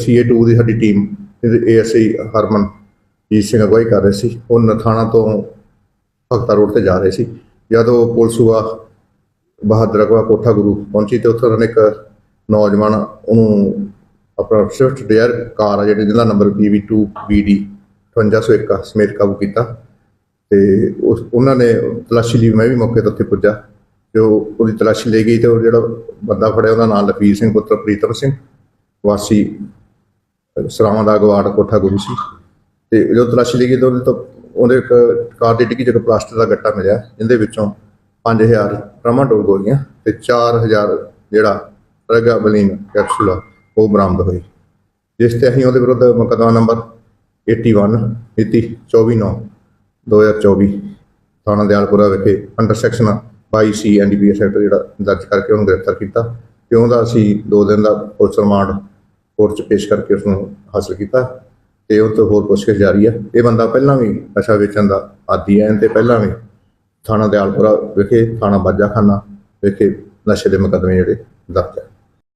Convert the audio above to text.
ਸੀਏ2 ਦੀ ਸਾਡੀ team ASI Harmanjeet Singh ਅਗਵਾਈ ਕਰ ਰਹੇ ਸੀ। ਉਹ ਨਥਾਣਾ ਤੋਂ ਭਗਤਾ ਰੋਡ ਤੇ ਜਾ ਰਹੇ ਸੀ। ਜਦੋਂ ਪੁਲਿਸ ਹੁਆ ਬਹਾਦਰ ਅਗਵਾ ਕੋਠਾ ਗੁਰੂ ਪਹੁੰਚੀ ਤੇ ਉੱਥੇ ਉਹਨਾਂ ਨੇ ਇੱਕ ਨੌਜਵਾਨ, ਉਹਨੂੰ ਆਪਣਾ ਸਵਿਫਟ ਡਿਜ਼ਾਇਰ ਕਾਰ ਆ ਜਿਹੜੀ, ਜਿਹਦਾ ਨੰਬਰ PV2 BD 5501 ਸਮੇਤ ਕਾਬੂ ਕੀਤਾ। ਤੇ ਉਸ, ਉਹਨਾਂ ਨੇ ਤਲਾਸ਼ੀ ਲਈ ਮੈਂ ਵੀ ਮੌਕੇ ਤੇ ਉੱਥੇ ਪੁੱਜਾ। ਤੇ ਉਹਦੀ ਤਲਾਸ਼ੀ ਲਈ ਗਈ ਤੇ ਉਹ ਜਿਹੜਾ ਬੰਦਾ ਫੜਿਆ, ਉਹਦਾ ਨਾਮ ਲਖਵੀਰ ਸਿੰਘ, ਪੁੱਤਰ ਪ੍ਰੀਤਮ ਸਿੰਘ, ਵਾਸੀ ਸਰਾਵਾਂ ਦਾ ਅਗਵਾੜ ਕੋਠਾ ਗੁਰੂ ਸੀ। ਤੇ ਜਦੋਂ ਤਲਾਸ਼ੀ ਲਈ ਗਈ ਤਾਂ ਉਹਦੇ ਤੋਂ ਉਹਦੇ ਇੱਕ ਕਾਰ ਦੀ ਡਿੱਗੀ 'ਚ ਇੱਕ ਪਲਾਸਟਿਕ ਦਾ ਗੱਟਾ ਮਿਲਿਆ ਜਿਹਦੇ ਵਿੱਚੋਂ 5000 ਟਰਾਮਾਡੋਲ ਗੋਲੀਆਂ ਤੇ 4000 ਜਿਹੜਾ ਰੈਗਾਬਲਿਨ ਕੈਪਸੂਲ ਆ, ਉਹ ਬਰਾਮਦ ਹੋਈ ਜਿਸ ਤੇ ਅਸੀਂ ਉਹਦੇ ਵਿਰੁੱਧ ਮੁਕੱਦਮਾ ਨੰਬਰ 81 ਮਿਤੀ 24/9 2024 ਥਾਣਾ ਦਿਆਲਪੁਰਾ ਵਿਖੇ under section 22 C NDPS act ਜਿਹੜਾ ਦਰਜ ਕਰਕੇ ਉਹਨੂੰ ਗ੍ਰਿਫਤਾਰ ਕੀਤਾ। ਤੇ ਉਹਦਾ ਅਸੀਂ 2 ਦਿਨ ਦਾ ਪੁਲਿਸ ਰਿਮਾਂਡ ਕੋਰਟ 'ਚ ਪੇਸ਼ ਕਰਕੇ ਉਸ ਨੂੰ ਹਾਸਲ ਕੀਤਾ ਤੇ ਉਹ ਤੋਂ ਹੋਰ ਪੁੱਛਗਿੱਛ ਜਾਰੀ ਹੈ ਇਹ ਬੰਦਾ ਪਹਿਲਾਂ ਵੀ ਨਸ਼ਾ ਵੇਚਣ ਦਾ ਆਦੀ ਹੈ ਤੇ ਪਹਿਲਾਂ ਵੀ ਥਾਣਾ ਦਿਆਲਪੁਰਾ ਵਿਖੇ, ਥਾਣਾ ਬਾਜਾਖਾਨਾ ਵਿਖੇ ਨਸ਼ੇ ਦੇ ਮੁਕੱਦਮੇ ਜਿਹੜੇ ਦਰਜ ਹੈ